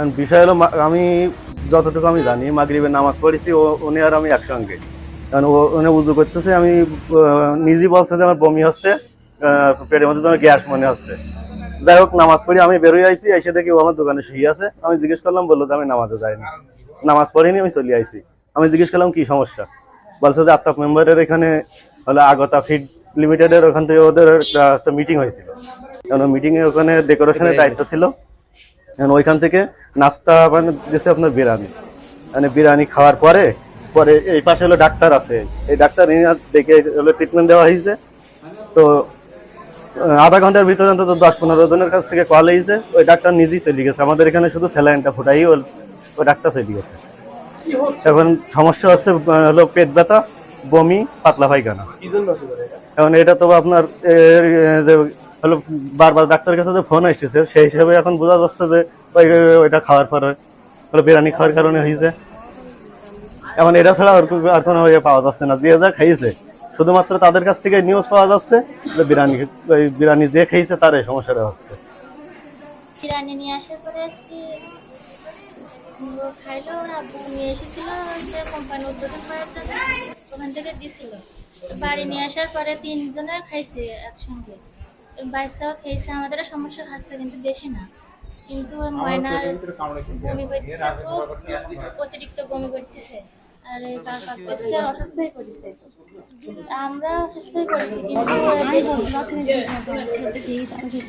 কারণ বিষয় হলো আমি যতটুকু আমি জানি মাগরিবের নামাজ পড়েছি ও উনি আর আমি একসঙ্গে। কারণ ও উনি উজু করতেছে আমি নিজেই বলছে যে আমার বমি হচ্ছে পেটের মধ্যে যেন গ্যাস মনে হচ্ছে। যাই হোক নামাজ পড়ি আমি বেরোয় আইছি এসে দেখি ও আমার দোকানে শুয়ে আছে। আমি জিজ্ঞেস করলাম বলল যে আমি নামাজে যাইনি। নামাজ পড়িনি আমি চলে আইছি। আমি জিজ্ঞেস করলাম কি সমস্যা? বলছে যে আত্মাপ মেম্বারের এখানে হলো আগতা ফিড লিমিটেডের ওখান থেকে ওদের একটা মিটিং হয়েছিল। কারণ মিটিংয়ে ওখানে ডেকোরেশনের দায়িত্ব ছিল। এখন ওইখান থেকে নাস্তা মানে দিয়েছে আপনার বিরিয়ানি। মানে বিরিয়ানি খাওয়ার পরে পরে এই পাশে হলো ডাক্তার আছে। এই ডাক্তার দেখে হলো ট্রিটমেন্ট দেওয়া হয়েছে। তো আধা ঘণ্টার ভিতরে অন্তত দশ পনেরো জনের কাছ থেকে কল হয়েছে। ওই ডাক্তার নিজেই চলে গেছে। আমাদের এখানে শুধু স্যালাইনটা ফোটাই ওই ওই ডাক্তার চলে গেছে। এখন সমস্যা হচ্ছে হলো পেট ব্যথা বমি পাতলা পায়খানা? এখন এটা তো আপনার যে হলো বারবার ডাক্তারের কাছে যে ফোন আসতেছে, সেই হিসাবে এখন বোঝা যাচ্ছে যে ওই ওইটা খাওয়ার পরে, হলো বিরিয়ানি খাওয়ার কারণে হয়েছে। এখন এটা ছাড়া আর কোনো ইয়ে পাওয়া যাচ্ছে না, যে যা খাইছে, শুধুমাত্র তাদের কাছ থেকে নিউজ পাওয়া যাচ্ছে যে বিরিয়ানি ওই বিরিয়ানি যে খেয়েছে তার এই সমস্যাটা হচ্ছে। বাড়ি নিয়ে আসার পরে তিনজনে খাইছে একসঙ্গে। বাচ্চাও খেয়েছে আমাদেরও সমস্যা খাচ্ছে কিন্তু বেশি না। কিন্তু ময়নার বমি করতেছে খুব অতিরিক্ত বমি করতেছে। আর গা আর অসুস্থ। হয়ে পড়েছে। আমরা অসুস্থ হয়ে পড়েছি কিন্তু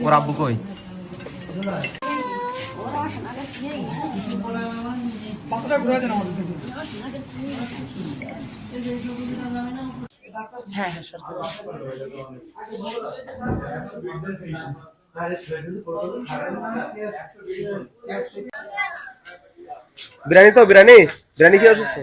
ওর আব্বু কই? বিরিয়ানি তো বিরিয়ানি বিরিয়ানি কি অসুস্থ?